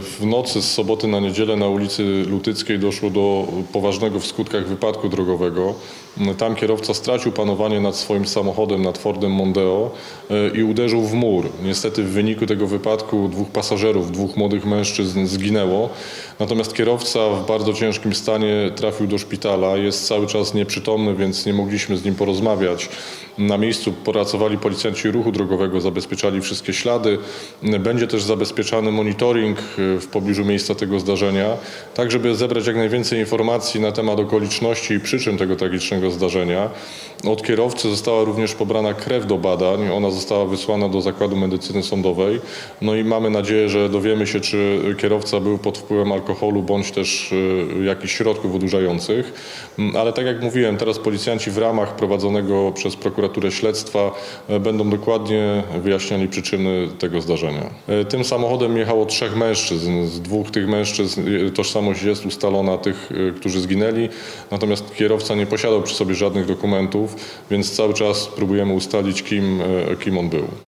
W nocy z soboty na niedzielę na ulicy Lutyckiej doszło do poważnego w skutkach wypadku drogowego. Tam kierowca stracił panowanie nad swoim samochodem, nad Fordem Mondeo e, i uderzył w mur. Niestety w wyniku tego wypadku dwóch pasażerów, dwóch młodych mężczyzn zginęło. Natomiast kierowca w bardzo ciężkim stanie trafił do szpitala. Jest cały czas nieprzytomny, więc nie mogliśmy z nim porozmawiać. Na miejscu pracowali policjanci ruchu drogowego, zabezpieczali wszystkie ślady. Będzie też zabezpieczany monitoring w pobliżu miejsca tego zdarzenia, tak żeby zebrać jak najwięcej informacji na temat okoliczności i przyczyn tego tragicznego zdarzenia. Od kierowcy została również pobrana krew do badań. Ona została wysłana do Zakładu Medycyny Sądowej. No i mamy nadzieję, że dowiemy się, czy kierowca był pod wpływem alkoholu bądź też e, jakichś środków odurzających. Mm, Ale tak jak mówiłem, teraz policjanci w ramach prowadzonego przez prokuraturę śledztwa e, będą dokładnie wyjaśniali przyczyny tego zdarzenia. E, Tym samochodem jechało trzech mężczyzn. Z dwóch tych mężczyzn e, tożsamość jest ustalona tych, e, którzy zginęli, natomiast kierowca nie posiadał przy sobie żadnych dokumentów, więc cały czas próbujemy ustalić, kim, e, kim on był.